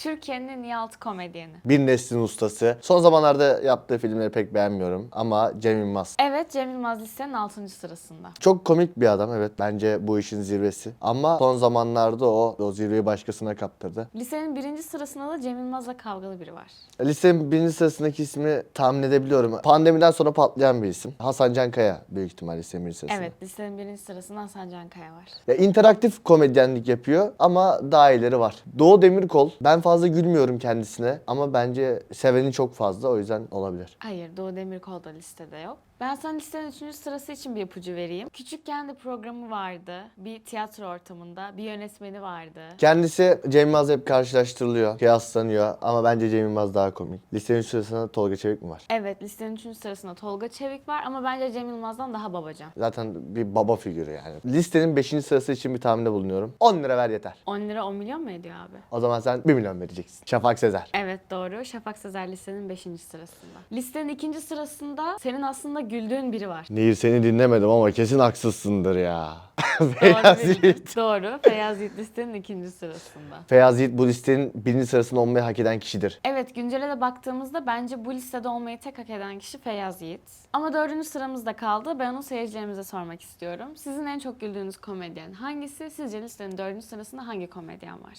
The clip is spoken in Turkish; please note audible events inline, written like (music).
Türkiye'nin en iyi altı komedyeni. Bir neslin ustası. Son zamanlarda yaptığı filmleri pek beğenmiyorum ama Cem Yılmaz. Evet Cem Yılmaz listenin 6. sırasında. Çok komik bir adam evet. Bence bu işin zirvesi. Ama son zamanlarda o, o zirveyi başkasına kaptırdı. Listenin birinci sırasında da Cem Yılmaz'la kavgalı biri var. Listenin birinci sırasındaki ismi tahmin edebiliyorum. Pandemiden sonra patlayan bir isim. Hasan Cankaya büyük ihtimal listenin birinci sırasında. Evet listenin birinci sırasında Hasan Cankaya var. Ya interaktif komedyenlik yapıyor ama daha iyileri var. Doğu Demirkol. Ben fazla gülmüyorum kendisine ama bence seveni çok fazla o yüzden olabilir. Hayır Doğu Demirkol da listede yok. Ben sana listenin 3. sırası için bir ipucu vereyim. Küçükken de programı vardı. Bir tiyatro ortamında. Bir yönetmeni vardı. Kendisi Cem Yılmaz'la hep karşılaştırılıyor, kıyaslanıyor ama bence Cem Yılmaz daha komik. Listenin üst sırasında Tolga Çevik mi var? Evet listenin 3. sırasında Tolga Çevik var ama bence Cem Yılmaz'dan daha babacan. Zaten bir baba figürü yani. Listenin 5. sırası için bir tahminde bulunuyorum. 10 lira ver yeter. 10 lira 10 milyon mu ediyor abi? O zaman sen 1 milyon vereceksin. Şafak Sezer. Evet doğru. Şafak Sezer listenin 5. sırasında. Listenin 2. sırasında senin aslında güldüğün biri var. Nehir seni dinlemedim ama kesin haksızsındır ya. (laughs) (laughs) Doğru, Feyyaz bildin. Yiğit. Doğru. Feyyaz Yiğit listenin 2. sırasında. Feyyaz Yiğit bu listenin birinci sırasında olmayı hak eden kişidir. Evet güncele de baktığımızda bence bu listede olmayı tek hak eden kişi Feyyaz Yiğit. Ama dördüncü sıramızda kaldı. Ben onu seyircilerimize sormak istiyorum. Sizin en çok güldüğünüz komedyen hangisi? Sizce listenin dördüncü sırasında hangi komedyen var?